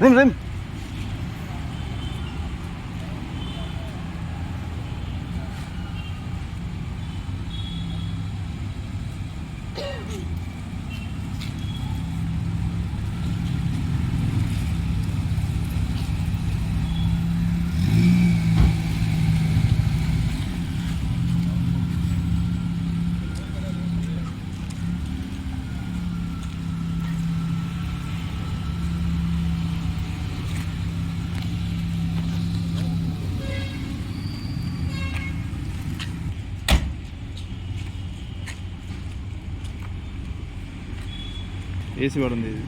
Vem, vem. A C ಬಂದಿದೆ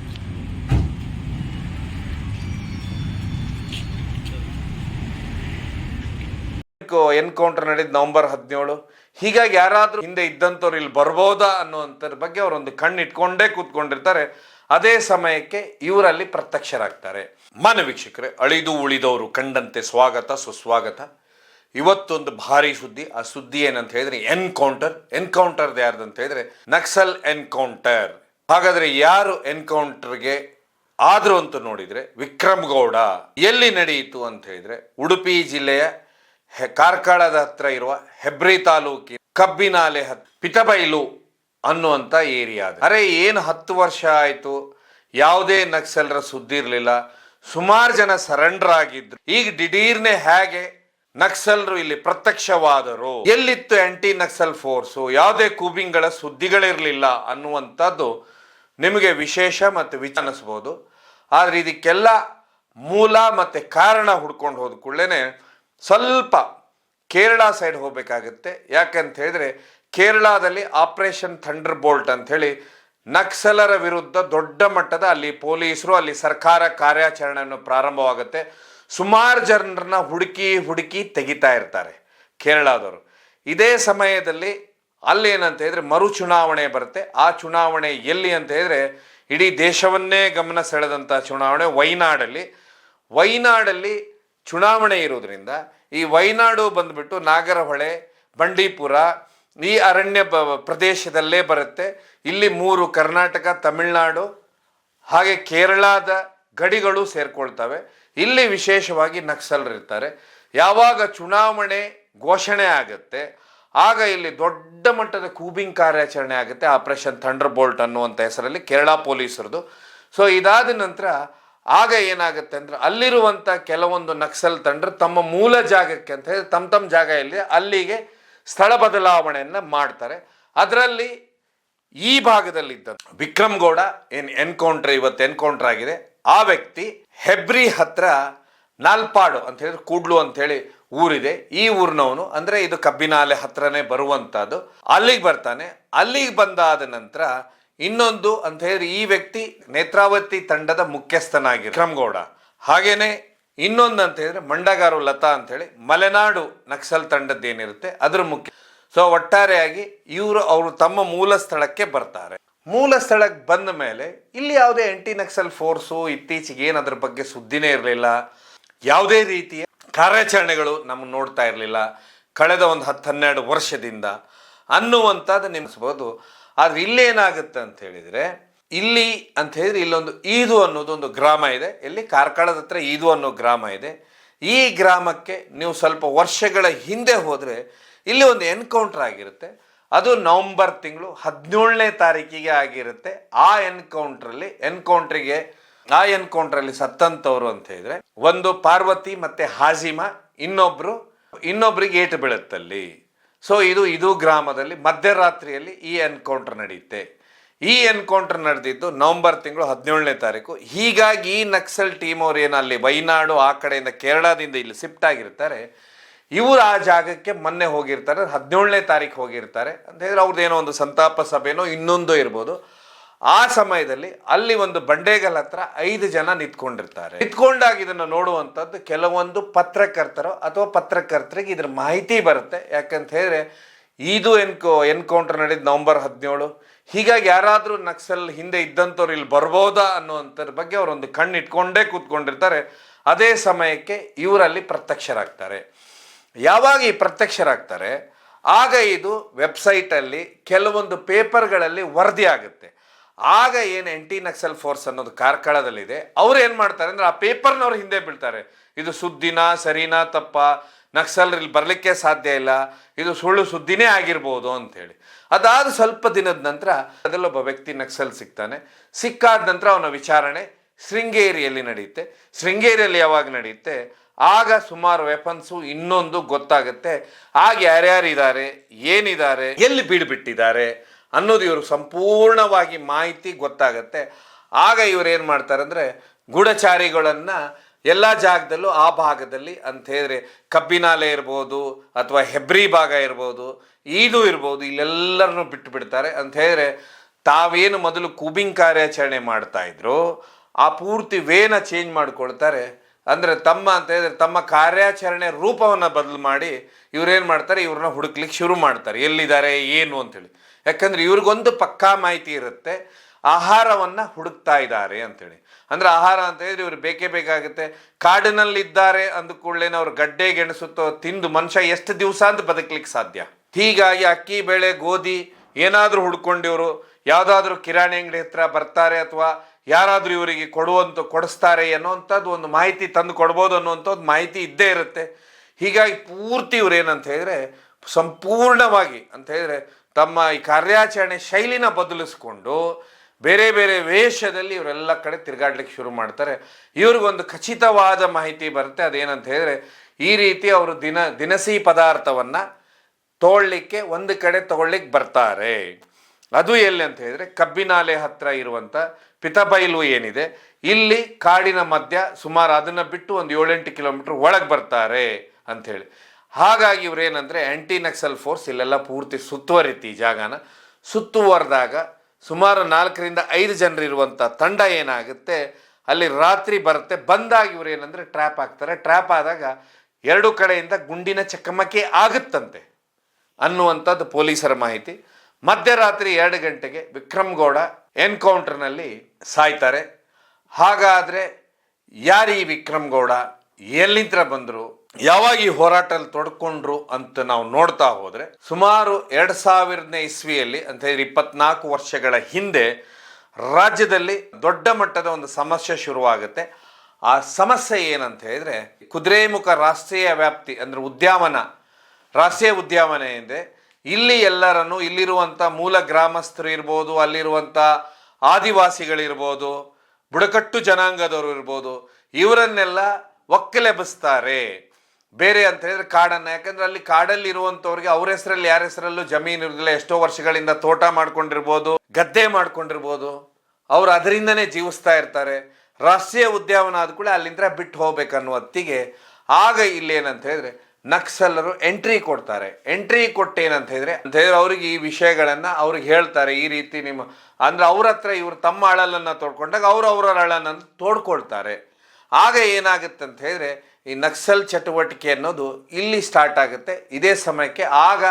encounter ನಡೆದ November ಹದಿನೇಳು. ಹೀಗಾಗಿ ಯಾರಾದ್ರೂ ಹಿಂದೆ ಇದ್ದಂಥವ್ರು ಇಲ್ಲಿ ಬರ್ಬೋದಾ ಅನ್ನುವಂಥದ್ರ ಬಗ್ಗೆ ಅವರೊಂದು ಕಣ್ಣು ಇಟ್ಕೊಂಡೇ ಕೂತ್ಕೊಂಡಿರ್ತಾರೆ. ಅದೇ ಸಮಯಕ್ಕೆ ಇವರಲ್ಲಿ ಪ್ರತ್ಯಕ್ಷರಾಗ್ತಾರೆ. ಮಾನ್ಯ ವೀಕ್ಷಕರೇ, ಅಳಿದು ಉಳಿದವರು ಕಂಡಂತೆ ಸ್ವಾಗತ, ಸುಸ್ವಾಗತ. ಇವತ್ತೊಂದು ಭಾರಿ ಸುದ್ದಿ, ಆ ಸುದ್ದಿ ಏನಂತ ಹೇಳಿದ್ರೆ ಎನ್ಕೌಂಟರ್ ಎನ್ಕೌಂಟರ್ ಯಾರ್ದು ಅಂತ ಹೇಳಿದ್ರೆ ನಕ್ಸಲ್ ಎನ್ಕೌಂಟರ್ ಹಾಗಾದ್ರೆ ಯಾರು ಎನ್ಕೌಂಟರ್ಗೆ ಆದ್ರು ಅಂತ ನೋಡಿದ್ರೆ ವಿಕ್ರಮ್ ಗೌಡ ಎಲ್ಲಿ ನಡೆಯಿತು ಅಂತ ಹೇಳಿದ್ರೆ ಉಡುಪಿ ಜಿಲ್ಲೆಯ ಹೆ- ಕಾರ್ಕಳದ ಹತ್ರ ಇರುವ ಹೆಬ್ರಿ ತಾಲೂಕಿನ ಕಬ್ಬಿನಾಲೆ ಹತ್, ಪಿತಬೈಲು ಅನ್ನುವಂಥ ಏರಿಯಾ ಅರೆ, ಏನು ಹತ್ತು ವರ್ಷ ಆಯಿತು? ಯಾವುದೇ ನಕ್ಸಲರ ಸುದ್ದಿ ಇರಲಿಲ್ಲ. ಸುಮಾರು ಜನ ಸರೆಂಡರ್ ಆಗಿದ್ರು ಈಗ ದಿಢೀರ್ನೆ ಹೇಗೆ ನಕ್ಸಲ್ರು ಇಲ್ಲಿ ಪ್ರತ್ಯಕ್ಷವಾದರು? ಎಲ್ಲಿತ್ತು ಆಂಟಿ ನಕ್ಸಲ್ ಫೋರ್ಸು ಯಾವುದೇ ಕೂಬಿಂಗ್ಗಳ ಸುದ್ದಿಗಳಿರಲಿಲ್ಲ ಅನ್ನುವಂಥದ್ದು ನಿಮಗೆ ವಿಶೇಷ ಮತ್ತು ವಿಚಾರಿಸ್ಬೋದು ಆದರೆ ಇದಕ್ಕೆಲ್ಲ ಮೂಲ ಮತ್ತು ಕಾರಣ ಹುಡ್ಕೊಂಡು ಹೋದ ಕೂಡಲೇ ಸ್ವಲ್ಪ ಕೇರಳ ಸೈಡ್ ಹೋಗಬೇಕಾಗುತ್ತೆ. ಯಾಕಂತ ಹೇಳಿದ್ರೆ ಕೇರಳದಲ್ಲಿ ಆಪರೇಷನ್ ಥಂಡರ್ ಬೋಲ್ಟ್ ಅಂಥೇಳಿ ನಕ್ಸಲರ ವಿರುದ್ಧ ದೊಡ್ಡ ಮಟ್ಟದ ಅಲ್ಲಿ ಪೊಲೀಸರು, ಅಲ್ಲಿ ಸರ್ಕಾರ ಕಾರ್ಯಾಚರಣೆಯನ್ನು ಪ್ರಾರಂಭವಾಗುತ್ತೆ. ಸುಮಾರು ಜನರನ್ನ ಹುಡುಕಿ ಹುಡುಕಿ ತೆಗಿತಾ ಇರ್ತಾರೆ ಕೇರಳದವರು. ಇದೇ ಸಮಯದಲ್ಲಿ ಅಲ್ಲಿ ಹೇಳಿದ್ರೆ ಮರು ಚುನಾವಣೆ ಬರುತ್ತೆ. ಆ ಚುನಾವಣೆ ಎಲ್ಲಿ ಅಂತ ಹೇಳಿದ್ರೆ ಇಡೀ ದೇಶವನ್ನೇ ಗಮನ ಸೆಳೆದಂಥ ಚುನಾವಣೆ ವೈನಾಡಲ್ಲಿ. ವೈನಾಡಲ್ಲಿ ಚುನಾವಣೆ ಇರೋದ್ರಿಂದ ಈ ವೈನಾಡು ಬಂದ್ಬಿಟ್ಟು ನಾಗರಹೊಳೆ, ಬಂಡೀಪುರ ಈ ಅರಣ್ಯ ಪ್ರದೇಶದಲ್ಲೇ ಬರುತ್ತೆ. ಇಲ್ಲಿ ಮೂರು ಕರ್ನಾಟಕ, ತಮಿಳುನಾಡು, ಹಾಗೆ ಕೇರಳದ ಗಡಿಗಳು ಸೇರ್ಕೊಳ್ತವೆ. ಇಲ್ಲಿ ವಿಶೇಷವಾಗಿ ನಕ್ಸಲ್ರು ಇರ್ತಾರೆ ಯಾವಾಗ ಚುನಾವಣೆ ಘೋಷಣೆ ಆಗುತ್ತೆ ಆಗ ಇಲ್ಲಿ ದೊಡ್ಡ ಮಟ್ಟದ ಕೂಬಿಂಗ್ ಕಾರ್ಯಾಚರಣೆ ಆಗುತ್ತೆ, ಆಪರೇಷನ್ ಥಂಡರ್ ಬೋಲ್ಟ್ ಅನ್ನುವಂಥ ಹೆಸರಲ್ಲಿ ಕೇರಳ ಪೊಲೀಸರದು. ಸೊ ಇದಾದ ನಂತರ ಆಗ ಏನಾಗುತ್ತೆ ಅಂದ್ರೆ ಅಲ್ಲಿರುವಂಥ ಕೆಲವೊಂದು ನಕ್ಸಲ್ ತಂಡರು ತಮ್ಮ ಮೂಲ ಜಾಗಕ್ಕೆ ಅಂತ ಹೇಳಿ ತಮ್ಮ ತಮ್ಮ ಜಾಗ ಇಲ್ಲಿ ಅಲ್ಲಿಗೆ ಸ್ಥಳ ಬದಲಾವಣೆಯನ್ನು ಮಾಡ್ತಾರೆ. ಅದರಲ್ಲಿ ಈ ಭಾಗದಲ್ಲಿದ್ದ ವಿಕ್ರಮ್ ಗೌಡ ಏನ್ ಎನ್ಕೌಂಟರ್ ಇವತ್ತು ಎನ್ಕೌಂಟರ್ ಆಗಿದೆ. ಆ ವ್ಯಕ್ತಿ ಹೆಬ್ರಿ ಹತ್ರ ನಾಲ್ಪಾಡು ಅಂತ ಹೇಳಿದ್ರೆ ಕೂಡ್ಲು ಅಂತ ಹೇಳಿ ಊರಿದೆ. ಈ ಊರಿನವನು ಅಂದ್ರೆ ಇದು ಕಬ್ಬಿನಾಲೆ ಹತ್ರನೇ ಬರುವಂಥದ್ದು ಅಲ್ಲಿಗೆ ಬರ್ತಾನೆ. ಅಲ್ಲಿಗೆ ಬಂದಾದ ನಂತರ ಇನ್ನೊಂದು ಅಂತ ಹೇಳಿದ್ರೆ ಈ ವ್ಯಕ್ತಿ ನೇತ್ರಾವತಿ ತಂಡದ ಮುಖ್ಯಸ್ಥನಾಗಿ ಕ್ರಮಗೌಡ ಗೌಡ ಹಾಗೇನೆ ಇನ್ನೊಂದು ಅಂತ ಹೇಳಿದ್ರೆ ಮಂಡಗಾರು ಲತಾ ಅಂತ ಹೇಳಿ ಮಲೆನಾಡು ನಕ್ಸಲ್ ತಂಡದ್ದೇನಿರುತ್ತೆ ಅದ್ರ ಮುಖ್ಯ. ಸೊ ಒಟ್ಟಾರೆಯಾಗಿ ಇವರು ಅವರು ತಮ್ಮ ಮೂಲ ಸ್ಥಳಕ್ಕೆ ಬರ್ತಾರೆ. ಮೂಲ ಸ್ಥಳಕ್ಕೆ ಬಂದ ಮೇಲೆ ಇಲ್ಲಿ ಯಾವುದೇ ಎಂಟಿ ನಕ್ಸಲ್ ಫೋರ್ಸು ಇತ್ತೀಚೆಗೆ ಏನು ಅದ್ರ ಬಗ್ಗೆ ಸುದ್ದಿನೇ ಇರಲಿಲ್ಲ. ಯಾವುದೇ ರೀತಿಯ ಕಾರ್ಯಾಚರಣೆಗಳು ನಮ್ಗೆ ನೋಡ್ತಾ ಇರಲಿಲ್ಲ. ಕಳೆದ ಒಂದು ಹತ್ತು ಹನ್ನೆರಡು ವರ್ಷದಿಂದ ಅನ್ನುವಂಥದ್ದು ನಿಮಿಸ್ಬೋದು. ಆದರೆ ಇಲ್ಲೇನಾಗುತ್ತೆ ಅಂತ ಹೇಳಿದರೆ, ಇಲ್ಲಿ ಅಂತ ಹೇಳಿದ್ರೆ ಇಲ್ಲೊಂದು ಈದು ಅನ್ನೋದು ಒಂದು ಗ್ರಾಮ ಇದೆ. ಇಲ್ಲಿ ಕಾರ್ಕಳದ ಹತ್ರ ಈದು ಅನ್ನೋ ಗ್ರಾಮ ಇದೆ. ಈ ಗ್ರಾಮಕ್ಕೆ ನೀವು ಸ್ವಲ್ಪ ವರ್ಷಗಳ ಹಿಂದೆ ಹೋದರೆ ಇಲ್ಲಿ ಒಂದು ಎನ್ಕೌಂಟರ್ ಆಗಿರುತ್ತೆ. ಅದು ನವಂಬರ್ ತಿಂಗಳು ಹದಿನೇಳನೇ ತಾರೀಕಿಗೆ ಆಗಿರುತ್ತೆ. ಆ ಎನ್ಕೌಂಟ್ರಲ್ಲಿ, ಎನ್ಕೌಂಟ್ರಿಗೆ ಆ ಎನ್ಕೌಂಟ್ರಲ್ಲಿ ಸತ್ತಂತವ್ರು ಅಂತ ಹೇಳಿದ್ರೆ, ಒಂದು ಪಾರ್ವತಿ ಮತ್ತೆ ಹಾಜಿಮಾ, ಇನ್ನೊಬ್ರು, ಇನ್ನೊಬ್ರಿಗೆ ಏಟು ಬೀಳುತ್ತಲ್ಲಿ. ಸೊ ಇದು ಇದು ಗ್ರಾಮದಲ್ಲಿ ಮಧ್ಯರಾತ್ರಿಯಲ್ಲಿ ಈ ಎನ್ಕೌಂಟರ್ ನಡೆಯುತ್ತೆ ಈ ಎನ್ಕೌಂಟರ್ ನಡೆದಿದ್ದು ನವೆಂಬರ್ ತಿಂಗಳು ಹದಿನೇಳನೇ ತಾರೀಕು. ಹೀಗಾಗಿ ಈ ನಕ್ಸಲ್ ಟೀಮ್ ಅವ್ರು ಏನಲ್ಲಿ ವೈನಾಡು, ಆ ಕಡೆಯಿಂದ ಕೇರಳದಿಂದ ಇಲ್ಲಿ ಶಿಫ್ಟ್ ಆಗಿರ್ತಾರೆ. ಇವರು ಆ ಜಾಗಕ್ಕೆ ಮೊನ್ನೆ ಹೋಗಿರ್ತಾರೆ, ಹದಿನೇಳನೇ ತಾರೀಕು ಹೋಗಿರ್ತಾರೆ. ಅಂತ ಹೇಳಿದ್ರೆ ಅವ್ರದ್ದು ಏನೋ ಒಂದು ಸಂತಾಪ ಸಭೆನೋ ಇನ್ನೊಂದು ಇರ್ಬೋದು. ಆ ಸಮಯದಲ್ಲಿ ಅಲ್ಲಿ ಒಂದು ಬಂಡೆಗಲ್ ಹತ್ರ ಐದು ಜನ ನಿಂತ್ಕೊಂಡಿರ್ತಾರೆ. ನಿಂತ್ಕೊಂಡಾಗ ಇದನ್ನು ನೋಡುವಂಥದ್ದು ಕೆಲವೊಂದು ಪತ್ರಕರ್ತರು ಅಥವಾ ಪತ್ರಕರ್ತರಿಗೆ ಇದ್ರ ಮಾಹಿತಿ ಬರುತ್ತೆ. ಯಾಕಂತ ಹೇಳಿದ್ರೆ ಇದು ಎನ್ಕೋ, ಎನ್ಕೌಂಟರ್ ನಡೆದ ನವೆಂಬರ್ ಹದಿನೇಳು. ಹೀಗಾಗಿ ಯಾರಾದರೂ ನಕ್ಸಲ್ ಹಿಂದೆ ಇದ್ದಂಥವ್ರು ಇಲ್ಲಿ ಬರ್ಬೋದಾ ಅನ್ನುವಂಥದ್ರ ಬಗ್ಗೆ ಅವರೊಂದು ಕಣ್ಣು ಇಟ್ಕೊಂಡೇ ಕೂತ್ಕೊಂಡಿರ್ತಾರೆ. ಅದೇ ಸಮಯಕ್ಕೆ ಇವರಲ್ಲಿ ಪ್ರತ್ಯಕ್ಷರಾಗ್ತಾರೆ. ಯಾವಾಗ ಈ ಪ್ರತ್ಯಕ್ಷರಾಗ್ತಾರೆ? ಆಗ ಇದು ವೆಬ್ಸೈಟಲ್ಲಿ ಕೆಲವೊಂದು ಪೇಪರ್ಗಳಲ್ಲಿ ವರದಿ ಆಗುತ್ತೆ. ಆಗ ಏನು ಎಂಟಿ ನಕ್ಸಲ್ ಫೋರ್ಸ್ ಅನ್ನೋದು ಕಾರ್ಕಳದಲ್ಲಿದೆ. ಅವ್ರು ಏನು ಮಾಡ್ತಾರೆ ಅಂದ್ರೆ ಆ ಪೇಪರ್ನವ್ರು ಹಿಂದೆ ಬೀಳ್ತಾರೆ. ಇದು ಸುದ್ದಿನ, ಸರಿನಾ, ತಪ್ಪ? ನಕ್ಸಲ್ ಬರಲಿಕ್ಕೆ ಸಾಧ್ಯ ಇಲ್ಲ. ಇದು ಸುಳ್ಳು ಸುದ್ದಿನೇ ಆಗಿರ್ಬೋದು ಅಂತೇಳಿ ಅದಾದ ಸ್ವಲ್ಪ ದಿನದ ನಂತರ ಅದರಲ್ಲೊಬ್ಬ ವ್ಯಕ್ತಿ ನಕ್ಸಲ್ ಸಿಗ್ತಾನೆ. ಸಿಕ್ಕಾದ ನಂತರ ಅವನ ವಿಚಾರಣೆ ಶೃಂಗೇರಿಯಲ್ಲಿ ನಡೆಯುತ್ತೆ. ಶೃಂಗೇರಿಯಲ್ಲಿ ಯಾವಾಗ ನಡೆಯುತ್ತೆ? ಆಗ ಸುಮಾರು ವೆಪನ್ಸು ಇನ್ನೊಂದು ಗೊತ್ತಾಗುತ್ತೆ. ಆಗ ಯಾರ್ಯಾರಿದ್ದಾರೆ? ಏನಿದ್ದಾರೆ? ಎಲ್ಲಿ ಬೀಡ್ಬಿಟ್ಟಿದ್ದಾರೆ ಅನ್ನೋದು ಇವರು ಸಂಪೂರ್ಣವಾಗಿ ಮಾಹಿತಿ ಗೊತ್ತಾಗತ್ತೆ. ಆಗ ಇವರು ಏನು ಮಾಡ್ತಾರೆ ಅಂದರೆ ಗೂಢಚಾರಿಗಳನ್ನು ಎಲ್ಲ ಜಾಗದಲ್ಲೂ ಆ ಭಾಗದಲ್ಲಿ ಅಂತ ಹೇಳಿದ್ರೆ ಕಬ್ಬಿನಾಲೆ ಇರ್ಬೋದು ಅಥವಾ ಹೆಬ್ರಿ ಭಾಗ ಇರ್ಬೋದು, ಈದು ಇರ್ಬೋದು, ಇಲ್ಲೆಲ್ಲರನ್ನು ಬಿಟ್ಟು ಬಿಡ್ತಾರೆ. ಅಂತ ಹೇಳಿದ್ರೆ ತಾವೇನು ಮೊದಲು ಕೂಬಿಂಗ್ ಕಾರ್ಯಾಚರಣೆ ಮಾಡ್ತಾ ಇದ್ರು, ಆ ಪೂರ್ತಿ ವೇನ ಚೇಂಜ್ ಮಾಡ್ಕೊಳ್ತಾರೆ. ಅಂದ್ರೆ ತಮ್ಮ ಅಂತ ಹೇಳಿದ್ರೆ ತಮ್ಮ ಕಾರ್ಯಾಚರಣೆ ರೂಪವನ್ನು ಬದಲು ಮಾಡಿ ಇವ್ರೇನು ಮಾಡ್ತಾರೆ? ಇವ್ರನ್ನ ಹುಡುಕ್ಲಿಕ್ಕೆ ಶುರು ಮಾಡ್ತಾರೆ. ಎಲ್ಲಿದ್ದಾರೆ? ಏನು ಅಂತೇಳಿ ಯಾಕಂದರೆ ಇವ್ರಿಗೊಂದು ಪಕ್ಕಾ ಮಾಹಿತಿ ಇರುತ್ತೆ. ಆಹಾರವನ್ನು ಹುಡುಕ್ತಾ ಇದ್ದಾರೆ ಅಂತೇಳಿ ಅಂದ್ರೆ ಆಹಾರ ಅಂತ ಹೇಳಿದ್ರೆ ಇವ್ರು ಬೇಕೇ ಬೇಕಾಗುತ್ತೆ. ಕಾಡಿನಲ್ಲಿದ್ದಾರೆ ಅಂದ ಕೂಡಲೇ ಅವ್ರು ಗಡ್ಡೆ ಗೆಣಸುತ್ತೋ ತಿಂದು ಮನುಷ್ಯ ಎಷ್ಟು ದಿವಸ ಅಂತ ಬದುಕಲಿಕ್ಕೆ ಸಾಧ್ಯ? ಹೀಗಾಗಿ ಅಕ್ಕಿ, ಬೇಳೆ, ಗೋಧಿ ಏನಾದರೂ ಹುಡ್ಕೊಂಡಿವರು. ಯಾವುದಾದ್ರೂ ಕಿರಾಣಿ ಅಂಗಡಿ ಹತ್ರ ಬರ್ತಾರೆ ಅಥವಾ ಯಾರಾದರೂ ಇವರಿಗೆ ಕೊಡುವಂತ ಕೊಡಿಸ್ತಾರೆ ಅನ್ನೋವಂಥದ್ದು ಒಂದು ಮಾಹಿತಿ ತಂದು ಕೊಡ್ಬೋದು ಅನ್ನುವಂಥದ್ದು ಮಾಹಿತಿ ಇದ್ದೇ ಇರುತ್ತೆ. ಹೀಗಾಗಿ ಪೂರ್ತಿ ಇವ್ರು ಏನಂತ ಹೇಳಿದ್ರೆ ಸಂಪೂರ್ಣವಾಗಿ ಅಂತ ಹೇಳಿದ್ರೆ ತಮ್ಮ ಈ ಕಾರ್ಯಾಚರಣೆ ಶೈಲಿನ ಬದಲಿಸ್ಕೊಂಡು ಬೇರೆ ಬೇರೆ ವೇಷದಲ್ಲಿ ಇವರೆಲ್ಲ ಕಡೆ ತಿರುಗಾಡ್ಲಿಕ್ಕೆ ಶುರು ಮಾಡ್ತಾರೆ. ಇವ್ರಿಗೊಂದು ಖಚಿತವಾದ ಮಾಹಿತಿ ಬರುತ್ತೆ. ಅದೇನಂತ ಹೇಳಿದ್ರೆ ಈ ರೀತಿ ಅವರು ದಿನ, ದಿನಸಿ ಪದಾರ್ಥವನ್ನು ತೋಳ್ಲಿಕ್ಕೆ ಒಂದು ಕಡೆ ತಗೊಳ್ಳಿಕ್ಕೆ ಬರ್ತಾರೆ. ಅದು ಎಲ್ಲಿ ಅಂತ ಹೇಳಿದ್ರೆ ಕಬ್ಬಿನಾಲೆ ಹತ್ರ ಇರುವಂತ ಪಿತಬೈಲು ಏನಿದೆ? ಇಲ್ಲಿ ಕಾಡಿನ ಮಧ್ಯ ಸುಮಾರು ಅದನ್ನು ಬಿಟ್ಟು ಒಂದು ಏಳೆಂಟು ಕಿಲೋಮೀಟ್ರ್ ಒಳಗೆ ಬರ್ತಾರೆ ಅಂತ ಹೇಳಿ. ಹಾಗಾಗಿ ಇವರೇನಂದರೆ ಆ್ಯಂಟಿ ನಕ್ಸಲ್ ಫೋರ್ಸ್ ಇಲ್ಲೆಲ್ಲ ಪೂರ್ತಿ ಸುತ್ತುವರಿತಿ ಈ ಜಾಗನ. ಸುತ್ತುವರೆದಾಗ ಸುಮಾರು ನಾಲ್ಕರಿಂದ ಐದು ಜನರು ಇರುವಂಥ ತಂಡ ಏನಾಗುತ್ತೆ? ಅಲ್ಲಿ ರಾತ್ರಿ ಬರುತ್ತೆ. ಬಂದಾಗ ಇವರೇನಂದರೆ ಟ್ರ್ಯಾಪ್ ಆಗ್ತಾರೆ ಟ್ರ್ಯಾಪ್ ಆದಾಗ ಎರಡು ಕಡೆಯಿಂದ ಗುಂಡಿನ ಚಕಮಕಿ ಆಗುತ್ತಂತೆ ಅನ್ನುವಂಥದ್ದು ಪೊಲೀಸರ ಮಾಹಿತಿ. ಮಧ್ಯರಾತ್ರಿ ಎರಡು ಗಂಟೆಗೆ ವಿಕ್ರಮ್ ಗೌಡ ಎನ್ಕೌಂಟರ್ನಲ್ಲಿ ಸಾಯ್ತಾರೆ. ಹಾಗಾದರೆ ಯಾರು ಈ ವಿಕ್ರಮ್ ಗೌಡ ಎಲ್ಲಿಂದ ಬಂದರು, ಯಾವಾಗ ಈ ಹೋರಾಟದಲ್ಲಿ ತೊಡ್ಕೊಂಡ್ರು ಅಂತ ನಾವು ನೋಡ್ತಾ ಹೋದರೆ, ಸುಮಾರು ಎರಡು ಸಾವಿರನೇ ಇಸ್ವಿಯಲ್ಲಿ, ಅಂತ ಹೇಳಿದ್ರೆ ಇಪ್ಪತ್ನಾಲ್ಕು ವರ್ಷಗಳ ಹಿಂದೆ ರಾಜ್ಯದಲ್ಲಿ ದೊಡ್ಡ ಮಟ್ಟದ ಒಂದು ಸಮಸ್ಯೆ ಶುರುವಾಗುತ್ತೆ. ಆ ಸಮಸ್ಯೆ ಏನಂತ ಹೇಳಿದರೆ, ಕುದುರೆಮುಖ ರಾಷ್ಟ್ರೀಯ ವ್ಯಾಪ್ತಿ ಅಂದರೆ ಉದ್ಯಾವನ, ರಾಷ್ಟ್ರೀಯ ಉದ್ಯಾವನ ಇದೆ. ಇಲ್ಲಿ ಎಲ್ಲರನ್ನು ಇಲ್ಲಿರುವಂಥ ಮೂಲ ಗ್ರಾಮಸ್ಥರು ಇರ್ಬೋದು ಅಲ್ಲಿರುವಂಥ ಆದಿವಾಸಿಗಳಿರ್ಬೋದು ಬುಡಕಟ್ಟು ಜನಾಂಗದವರು ಇರ್ಬೋದು, ಇವರನ್ನೆಲ್ಲ ಒಕ್ಕಲೆಬ್ಬಿಸ್ತಾರೆ ಬೇರೆ ಅಂತ ಹೇಳಿದ್ರೆ ಕಾಡನ್ನ. ಯಾಕಂದ್ರೆ ಅಲ್ಲಿ ಕಾಡಲ್ಲಿ ಇರುವಂತವ್ರಿಗೆ ಅವ್ರ ಹೆಸರಲ್ಲಿ, ಯಾರ ಹೆಸರಲ್ಲೂ ಜಮೀನು ಇರೋದಿಲ್ಲ. ಎಷ್ಟೋ ವರ್ಷಗಳಿಂದ ತೋಟ ಮಾಡ್ಕೊಂಡಿರ್ಬೋದು, ಗದ್ದೆ ಮಾಡ್ಕೊಂಡಿರ್ಬೋದು. ಅವ್ರು ಅದರಿಂದನೇ ಜೀವಿಸ್ತಾ ಇರ್ತಾರೆ. ರಾಷ್ಟ್ರೀಯ ಉದ್ಯಾನವನ ಆದ ಕೂಡ ಅಲ್ಲಿಂದ ಬಿಟ್ಟು ಹೋಗ್ಬೇಕನ್ನುವತ್ತಿಗೆ ಆಗ ಇಲ್ಲಿ ಏನಂತ ಹೇಳಿದ್ರೆ ನಕ್ಸಲರು ಎಂಟ್ರಿ ಕೊಡ್ತಾರೆ. ಎಂಟ್ರಿ ಕೊಟ್ಟೇನಂತ ಹೇಳಿದ್ರೆ, ಅಂತ ಹೇಳಿದ್ರೆ ಅವ್ರಿಗೆ ಈ ವಿಷಯಗಳನ್ನ ಅವ್ರಿಗೆ ಹೇಳ್ತಾರೆ. ಈ ರೀತಿ ನಿಮ್ಮ, ಅಂದ್ರೆ ಅವ್ರ ಹತ್ರ ಇವ್ರು ತಮ್ಮ ಅಳಲನ್ನ ತೋಡ್ಕೊಂಡಾಗ ಅವ್ರು ಅವರ ಅಳಲನ್ನ ತೋಡ್ಕೊಳ್ತಾರೆ. ಆಗ ಏನಾಗುತ್ತೆ ಅಂತ ಹೇಳಿದ್ರೆ, ಈ ನಕ್ಸಲ್ ಚಟುವಟಿಕೆ ಅನ್ನೋದು ಇಲ್ಲಿ ಸ್ಟಾರ್ಟ್ ಆಗುತ್ತೆ. ಇದೇ ಸಮಯಕ್ಕೆ ಆಗ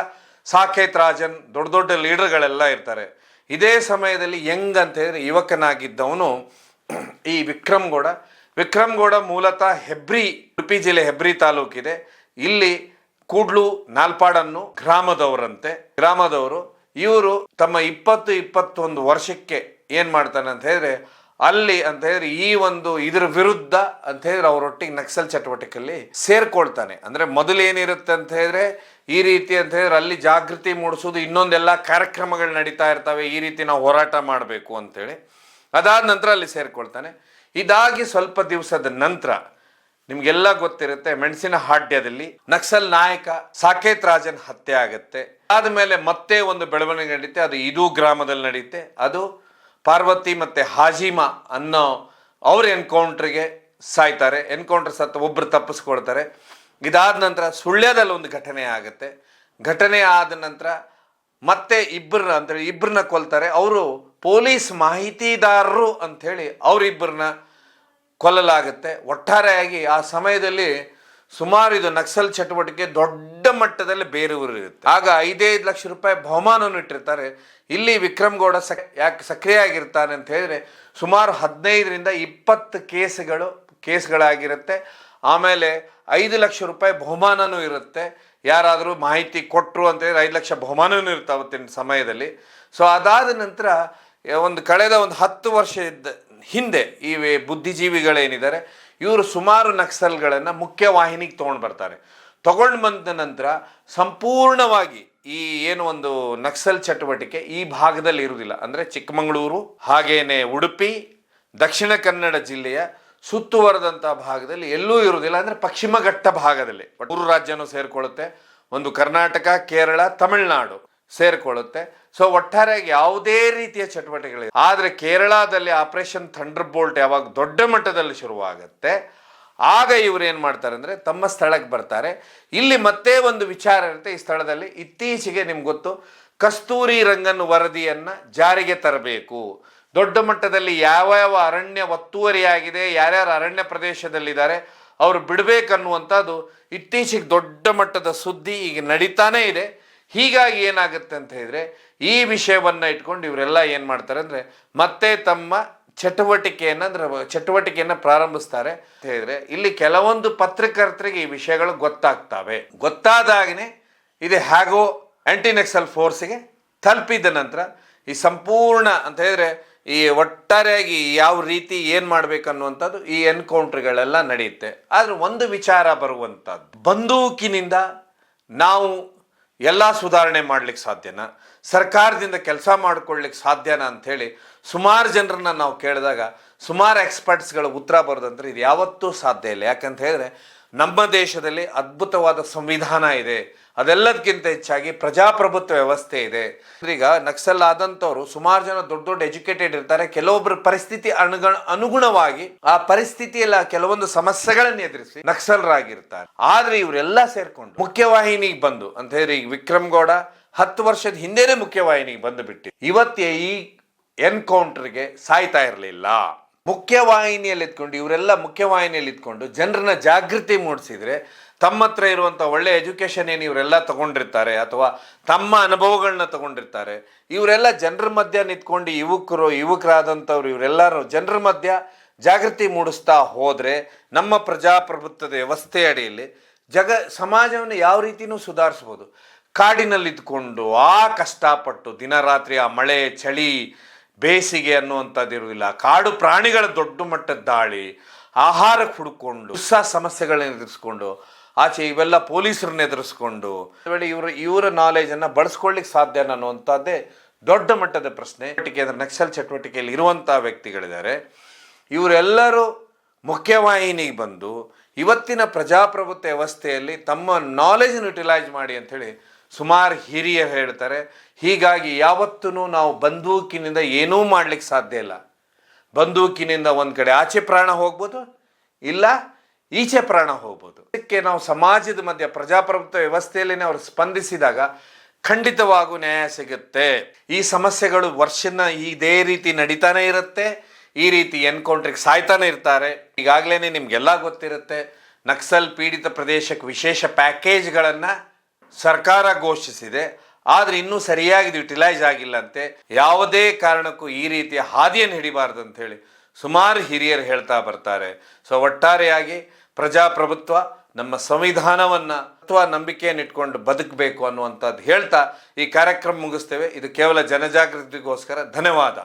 ಸಾಕೇತ್ ರಾಜನ್ ದೊಡ್ಡ ದೊಡ್ಡ ಲೀಡರ್ಗಳೆಲ್ಲ ಇರ್ತಾರೆ. ಇದೇ ಸಮಯದಲ್ಲಿ ಯಂಗ್ ಅಂತ ಹೇಳಿದ್ರೆ ಯುವಕನಾಗಿದ್ದವನು ಈ ವಿಕ್ರಮ್ ಗೌಡ. ವಿಕ್ರಮ್ ಗೌಡ ಮೂಲತಃ ಹೆಬ್ರಿ, ಉಡುಪಿ ಜಿಲ್ಲೆ ಹೆಬ್ರಿ ತಾಲೂಕಿದೆ. ಇಲ್ಲಿ ಕೂಡ್ಲು ನಾಲ್ಪಾಡನ್ನು ಗ್ರಾಮದವರಂತೆ. ಗ್ರಾಮದವರು ಇವರು ತಮ್ಮ ಇಪ್ಪತ್ತು ಇಪ್ಪತ್ತೊಂದು ವರ್ಷಕ್ಕೆ ಏನ್ ಮಾಡ್ತಾನೆ ಅಂತ ಹೇಳಿದ್ರೆ, ಅಲ್ಲಿ ಅಂತ ಹೇಳಿದ್ರೆ ಈ ಒಂದು ಇದ್ರ ವಿರುದ್ಧ ಅಂತ ಹೇಳಿದ್ರೆ ಅವರೊಟ್ಟಿಗೆ ನಕ್ಸಲ್ ಚಟುವಟಿಕೆಯಲ್ಲಿ ಸೇರ್ಕೊಳ್ತಾನೆ. ಅಂದ್ರೆ ಮೊದಲು ಏನಿರುತ್ತೆ ಅಂತ ಹೇಳಿದ್ರೆ, ಈ ರೀತಿ ಅಂತ ಹೇಳಿದ್ರೆ ಅಲ್ಲಿ ಜಾಗೃತಿ ಮೂಡಿಸೋದು ಇನ್ನೊಂದೆಲ್ಲ ಕಾರ್ಯಕ್ರಮಗಳು ನಡೀತಾ ಇರ್ತವೆ, ಈ ರೀತಿ ನಾವು ಹೋರಾಟ ಮಾಡಬೇಕು ಅಂತೇಳಿ ಅದಾದ ನಂತರ ಅಲ್ಲಿ ಸೇರ್ಕೊಳ್ತಾನೆ. ಇದಾಗಿ ಸ್ವಲ್ಪ ದಿವಸದ ನಂತರ ನಿಮ್ಗೆಲ್ಲ ಗೊತ್ತಿರುತ್ತೆ ಮೆಣಸಿನ ಹಾಡ್ಯದಲ್ಲಿ ನಕ್ಸಲ್ ನಾಯಕ ಸಾಕೇತ್ ರಾಜನ್ ಹತ್ಯೆ ಆಗುತ್ತೆ. ಆದಮೇಲೆ ಮತ್ತೆ ಒಂದು ಬೆಳವಣಿಗೆ ನಡೀತೆ, ಅದು ಇದು ಗ್ರಾಮದಲ್ಲಿ ನಡೆಯುತ್ತೆ ಅದು ಪಾರ್ವತಿ ಮತ್ತೆ ಹಾಜಿಮಾ ಅನ್ನೋ ಅವ್ರ ಎನ್ಕೌಂಟ್ರಿಗೆ ಸಾಯ್ತಾರೆ. ಎನ್ಕೌಂಟ್ರ್ ಸತ್ತ ಒಬ್ರು ತಪ್ಪಿಸ್ಕೊಳ್ತಾರೆ. ಇದಾದ ನಂತರ ಸುಳ್ಯದಲ್ಲಿ ಒಂದು ಘಟನೆ ಆಗುತ್ತೆ. ಘಟನೆ ಆದ ನಂತರ ಮತ್ತೆ ಇಬ್ಬರನ್ನ ಅಂತೇಳಿ ಇಬ್ಬರನ್ನ ಕೊಲ್ತಾರೆ. ಅವರು ಪೊಲೀಸ್ ಮಾಹಿತಿದಾರರು ಅಂಥೇಳಿ ಅವರಿಬ್ಬರನ್ನ ಕೊಲ್ಲಲಾಗುತ್ತೆ. ಒಟ್ಟಾರೆಯಾಗಿ ಆ ಸಮಯದಲ್ಲಿ ಸುಮಾರು ಇದು ನಕ್ಸಲ್ ಚಟುವಟಿಕೆ ದೊಡ್ಡ ಮಟ್ಟದಲ್ಲಿ ಬೇರೂರಿರುತ್ತೆ. ಆಗ ಐದೈದು ಲಕ್ಷ ರೂಪಾಯಿ ಬಹುಮಾನವನ್ನು ಇಟ್ಟಿರ್ತಾರೆ. ಇಲ್ಲಿ ವಿಕ್ರಮ್ ಗೌಡ ಸಕ್, ಯಾಕೆ ಸಕ್ರಿಯ ಆಗಿರ್ತಾನೆ ಅಂತ ಹೇಳಿದ್ರೆ ಸುಮಾರು ಹದಿನೈದರಿಂದ ಇಪ್ಪತ್ತು ಕೇಸ್ಗಳು, ಕೇಸ್ಗಳಾಗಿರುತ್ತೆ. ಆಮೇಲೆ ಐದು ಲಕ್ಷ ರೂಪಾಯಿ ಬಹುಮಾನವೂ ಇರುತ್ತೆ. ಯಾರಾದರೂ ಮಾಹಿತಿ ಕೊಟ್ಟರು ಅಂತ ಹೇಳಿದ್ರೆ ಐದು ಲಕ್ಷ ಬಹುಮಾನವೂ ಇರುತ್ತೆ ಅವತ್ತಿನ ಸಮಯದಲ್ಲಿ. ಸೊ ಅದಾದ ನಂತರ, ಒಂದು ಕಳೆದ ಒಂದು ಹತ್ತು ವರ್ಷದ ಹಿಂದೆ ಈ ಬುದ್ಧಿಜೀವಿಗಳೇನಿದ್ದಾರೆ, ಇವರು ಸುಮಾರು ನಕ್ಸಲ್ಗಳನ್ನು ಮುಖ್ಯವಾಹಿನಿಗೆ ತೊಗೊಂಡು ಬರ್ತಾರೆ. ತಗೊಂಡು ಬಂದ ನಂತರ ಸಂಪೂರ್ಣವಾಗಿ ಈ ಏನು ಒಂದು ನಕ್ಸಲ್ ಚಟುವಟಿಕೆ ಈ ಭಾಗದಲ್ಲಿ ಇರುವುದಿಲ್ಲ. ಅಂದರೆ ಚಿಕ್ಕಮಗಳೂರು, ಹಾಗೇನೆ ಉಡುಪಿ, ದಕ್ಷಿಣ ಕನ್ನಡ ಜಿಲ್ಲೆಯ ಸುತ್ತುವರೆದಂಥ ಭಾಗದಲ್ಲಿ ಎಲ್ಲೂ ಇರುವುದಿಲ್ಲ. ಅಂದರೆ ಪಶ್ಚಿಮ ಘಟ್ಟ ಭಾಗದಲ್ಲಿ. ಮೂರು ರಾಜ್ಯನೂ ಸೇರಿಕೊಳ್ಳುತ್ತೆ. ಒಂದು ಕರ್ನಾಟಕ, ಕೇರಳ, ತಮಿಳುನಾಡು. ಸೇರಿಕೊಳ್ಳುತ್ತೆ. ಸೊ ಒಟ್ಟಾರೆಯಾಗಿ ಯಾವುದೇ ರೀತಿಯ ಚಟುವಟಿಕೆಗಳಿದೆ ಆದರೆ ಕೇರಳದಲ್ಲಿ ಆಪರೇಷನ್ ಥಂಡರ್ ಬೋಲ್ಟ್ ಯಾವಾಗ ದೊಡ್ಡ ಮಟ್ಟದಲ್ಲಿ ಶುರುವಾಗುತ್ತೆ, ಆಗ ಇವರು ಏನು ಮಾಡ್ತಾರೆ ಅಂದರೆ ತಮ್ಮ ಸ್ಥಳಕ್ಕೆ ಬರ್ತಾರೆ. ಇಲ್ಲಿ ಮತ್ತೆ ಒಂದು ವಿಚಾರ ಇರುತ್ತೆ, ಈ ಸ್ಥಳದಲ್ಲಿ ಇತ್ತೀಚೆಗೆ ನಿಮ್ಗೆ ಗೊತ್ತು, ಕಸ್ತೂರಿ ರಂಗನ್ ವರದಿಯನ್ನು ಜಾರಿಗೆ ತರಬೇಕು. ದೊಡ್ಡ ಮಟ್ಟದಲ್ಲಿ ಯಾವ ಯಾವ ಅರಣ್ಯ ಒತ್ತುವರಿಯಾಗಿದೆ, ಯಾರ್ಯಾರು ಅರಣ್ಯ ಪ್ರದೇಶದಲ್ಲಿದ್ದಾರೆ, ಅವರು ಬಿಡಬೇಕನ್ನುವಂಥದ್ದು ಇತ್ತೀಚೆಗೆ ದೊಡ್ಡ ಮಟ್ಟದ ಸುದ್ದಿ ಈಗ ನಡೀತಾನೇ ಇದೆ. ಹೀಗಾಗಿ ಏನಾಗುತ್ತೆ ಅಂತ ಹೇಳಿದ್ರೆ, ಈ ವಿಷಯವನ್ನ ಇಟ್ಕೊಂಡು ಇವರೆಲ್ಲ ಏನು ಮಾಡ್ತಾರೆ ಅಂದರೆ, ಮತ್ತೆ ತಮ್ಮ ಚಟುವಟಿಕೆಯನ್ನ ಅಂದ್ರೆ, ಚಟುವಟಿಕೆಯನ್ನು ಪ್ರಾರಂಭಿಸ್ತಾರೆ ಅಂತ ಹೇಳಿದ್ರೆ, ಇಲ್ಲಿ ಕೆಲವೊಂದು ಪತ್ರಕರ್ತರಿಗೆ ಈ ವಿಷಯಗಳು ಗೊತ್ತಾಗ್ತವೆ. ಗೊತ್ತಾದಾಗನೇ ಇದು ಹ್ಯಾಗೋ ಆಂಟಿನೆಕ್ಸಲ್ ಫೋರ್ಸ್ಗೆ ತಲುಪಿದ ನಂತರ, ಈ ಸಂಪೂರ್ಣ ಅಂತ ಹೇಳಿದ್ರೆ, ಈ ಒಟ್ಟಾರೆಯಾಗಿ ಯಾವ ರೀತಿ ಏನು ಮಾಡ್ಬೇಕನ್ನುವಂಥದ್ದು ಈ ಎನ್ಕೌಂಟ್ರ್ಗಳೆಲ್ಲ ನಡೆಯುತ್ತೆ. ಆದರೆ ಒಂದು ವಿಚಾರ ಬರುವಂಥದ್ದು. ಬಂದೂಕಿನಿಂದ ನಾವು ಎಲ್ಲ ಸುಧಾರಣೆ ಮಾಡ್ಲಿಕ್ಕೆ ಸಾಧ್ಯನಾ? ಸರ್ಕಾರದಿಂದ ಕೆಲಸ ಮಾಡ್ಕೊಳ್ಳಿಕ್ಕೆ ಸಾಧ್ಯನಾ ಅಂಥೇಳಿ ಸುಮಾರು ಜನರನ್ನ ನಾವು ಕೇಳಿದಾಗ ಸುಮಾರು ಎಕ್ಸ್ಪರ್ಟ್ಸ್ಗಳ ಉತ್ತರ ಬರೋದಂದ್ರೆ ಇದು ಯಾವತ್ತೂ ಸಾಧ್ಯ ಇಲ್ಲ. ಯಾಕಂತ ಹೇಳಿದ್ರೆ ನಮ್ಮ ದೇಶದಲ್ಲಿ ಅದ್ಭುತವಾದ ಸಂವಿಧಾನ ಇದೆ. ಅದೆಲ್ಲದಕ್ಕಿಂತ ಹೆಚ್ಚಾಗಿ ಪ್ರಜಾಪ್ರಭುತ್ವ ವ್ಯವಸ್ಥೆ ಇದೆ. ಈಗ ನಕ್ಸಲ್ ಆದಂಥವ್ರು ಸುಮಾರು ಜನ ದೊಡ್ಡ ದೊಡ್ಡ ಎಜುಕೇಟೆಡ್ ಇರ್ತಾರೆ. ಕೆಲವೊಬ್ಬರ ಪರಿಸ್ಥಿತಿ ಅನುಗಣ ಅನುಗುಣವಾಗಿ ಆ ಪರಿಸ್ಥಿತಿಯಲ್ಲಿ ಕೆಲವೊಂದು ಸಮಸ್ಯೆಗಳನ್ನು ಎದುರಿಸಿ ನಕ್ಸಲರಾಗಿರ್ತಾರೆ. ಆದ್ರೆ ಇವರೆಲ್ಲ ಸೇರ್ಕೊಂಡು ಮುಖ್ಯವಾಹಿನಿಗೆ ಬಂದು, ಅಂತ ಹೇಳಿ ಈಗ ವಿಕ್ರಮ್ ಗೌಡ ಹತ್ತು ವರ್ಷದ ಹಿಂದೆನೆ ಮುಖ್ಯವಾಹಿನಿಗೆ ಬಂದು ಬಿಟ್ಟು ಇವತ್ತೇ ಈ ಎನ್ಕೌಂಟರ್ಗೆ ಸಾಯ್ತಾ ಇರಲಿಲ್ಲ. ಮುಖ್ಯವಾಹಿನಿಯಲ್ಲಿ ಇದ್ಕೊಂಡು ಇವರೆಲ್ಲ ಮುಖ್ಯವಾಹಿನಿಯಲ್ಲಿ ಇದ್ಕೊಂಡು ಜನರನ್ನ ಜಾಗೃತಿ ಮೂಡಿಸಿದ್ರೆ ತಮ್ಮ ಹತ್ರ ಇರುವಂಥ ಒಳ್ಳೆ ಎಜುಕೇಷನ್ ಏನು ಇವರೆಲ್ಲ ತಗೊಂಡಿರ್ತಾರೆ ಅಥವಾ ತಮ್ಮ ಅನುಭವಗಳನ್ನ ತಗೊಂಡಿರ್ತಾರೆ, ಇವರೆಲ್ಲ ಜನರ ಮಧ್ಯ ನಿಂತ್ಕೊಂಡು ಯುವಕರು, ಯುವಕರಾದಂಥವ್ರು, ಇವರೆಲ್ಲರೂ ಜನರ ಮಧ್ಯ ಜಾಗೃತಿ ಮೂಡಿಸ್ತಾ ಹೋದರೆ ನಮ್ಮ ಪ್ರಜಾಪ್ರಭುತ್ವದ ವ್ಯವಸ್ಥೆ ಅಡಿಯಲ್ಲಿ ಜಗ, ಸಮಾಜವನ್ನು ಯಾವ ರೀತಿಯೂ ಸುಧಾರಿಸ್ಬೋದು. ಕಾಡಿನಲ್ಲಿದ್ಕೊಂಡು ಆ ಕಷ್ಟಪಟ್ಟು ದಿನ ರಾತ್ರಿ ಆ ಮಳೆ, ಚಳಿ ಬೇಸಿಗೆ ಅನ್ನುವಂಥದ್ದು ಇರುವುದಿಲ್ಲ. ಕಾಡು ಪ್ರಾಣಿಗಳ ದೊಡ್ಡ ಮಟ್ಟದ ದಾಳಿ ಆಹಾರಕ್ಕೆ ಹುಡುಕೊಂಡು ಹೊಸ ಸಮಸ್ಯೆಗಳನ್ನ ಎದುರಿಸ್ಕೊಂಡು, ಆಚೆ ಇವೆಲ್ಲ ಪೊಲೀಸರನ್ನ ಎದುರಿಸ್ಕೊಂಡು ವೇಳೆ ಇವರ ಇವರ ನಾಲೆಜನ್ನು ಬಳಸ್ಕೊಳ್ಳಿಕ್ಕೆ ಸಾಧ್ಯ ಅನ್ನುವಂಥದ್ದೇ ದೊಡ್ಡ ಮಟ್ಟದ ಪ್ರಶ್ನೆ. ಚಟುವಟಿಕೆ ಅಂದರೆ ನಕ್ಸಲ್ ಚಟುವಟಿಕೆಯಲ್ಲಿ ಇರುವಂಥ ವ್ಯಕ್ತಿಗಳಿದ್ದಾರೆ. ಇವರೆಲ್ಲರೂ ಮುಖ್ಯವಾಹಿನಿಗೆ ಬಂದು, ಇವತ್ತಿನ ಪ್ರಜಾಪ್ರಭುತ್ವ ವ್ಯವಸ್ಥೆಯಲ್ಲಿ ತಮ್ಮ ನಾಲೆಜನ್ನು ಯುಟಿಲೈಸ್ ಮಾಡಿ ಅಂಥೇಳಿ ಸುಮಾರು ಹಿರಿಯರು ಹೇಳ್ತಾರೆ, ಹೀಗಾಗಿ ಯಾವತ್ತೂ ನಾವು ಬಂದೂಕಿನಿಂದ ಏನೂ ಮಾಡ್ಲಿಕ್ಕೆ ಸಾಧ್ಯ ಇಲ್ಲ. ಬಂದೂಕಿನಿಂದ ಒಂದು ಕಡೆ ಆಚೆ ಪ್ರಾಣ ಹೋಗ್ಬೋದು, ಇಲ್ಲ ಈಚೆ ಪ್ರಾಣ ಹೋಗ್ಬೋದು. ಇದಕ್ಕೆ ನಾವು ಸಮಾಜದ ಮಧ್ಯೆ ಪ್ರಜಾಪ್ರಭುತ್ವ ವ್ಯವಸ್ಥೆಯಲ್ಲಿ ಅವರು ಸ್ಪಂದಿಸಿದಾಗ ಖಂಡಿತವಾಗೂ ನ್ಯಾಯ ಸಿಗುತ್ತೆ. ಈ ಸಮಸ್ಯೆಗಳು ವರ್ಷನ ಇದೇ ರೀತಿ ನಡೀತಾನೆ ಇರುತ್ತೆ, ಈ ರೀತಿ ಎನ್ಕೌಂಟ್ರಿಗೆ ಸಾಯ್ತಾನೆ ಇರ್ತಾರೆ. ಈಗಾಗಲೇ ನಿಮ್ಗೆಲ್ಲ ಗೊತ್ತಿರುತ್ತೆ, ನಕ್ಸಲ್ ಪೀಡಿತ ಪ್ರದೇಶಕ್ಕೆ ವಿಶೇಷ ಪ್ಯಾಕೇಜ್ಗಳನ್ನು ಸರ್ಕಾರ ಘೋಷಿಸಿದೆ, ಆದರೆ ಇನ್ನೂ ಸರಿಯಾಗಿ ಯುಟಿಲೈಸ್ ಆಗಿಲ್ಲಂತೆ ಯಾವುದೇ ಕಾರಣಕ್ಕೂ ಈ ರೀತಿಯ ಹಾದಿಯನ್ನು ಹಿಡಿಬಾರ್ದು ಹೇಳಿ ಸುಮಾರು ಹಿರಿಯರು ಹೇಳ್ತಾ ಬರ್ತಾರೆ. ಸೊ ಒಟ್ಟಾರೆಯಾಗಿ ಪ್ರಜಾಪ್ರಭುತ್ವ ನಮ್ಮ ಸಂವಿಧಾನವನ್ನು ಅಥವಾ ನಂಬಿಕೆಯನ್ನು ಇಟ್ಕೊಂಡು ಬದುಕಬೇಕು ಅನ್ನುವಂಥದ್ದು ಹೇಳ್ತಾ ಈ ಕಾರ್ಯಕ್ರಮ ಮುಗಿಸ್ತೇವೆ. ಇದು ಕೇವಲ ಜನಜಾಗೃತಿಗೋಸ್ಕರ. ಧನ್ಯವಾದ.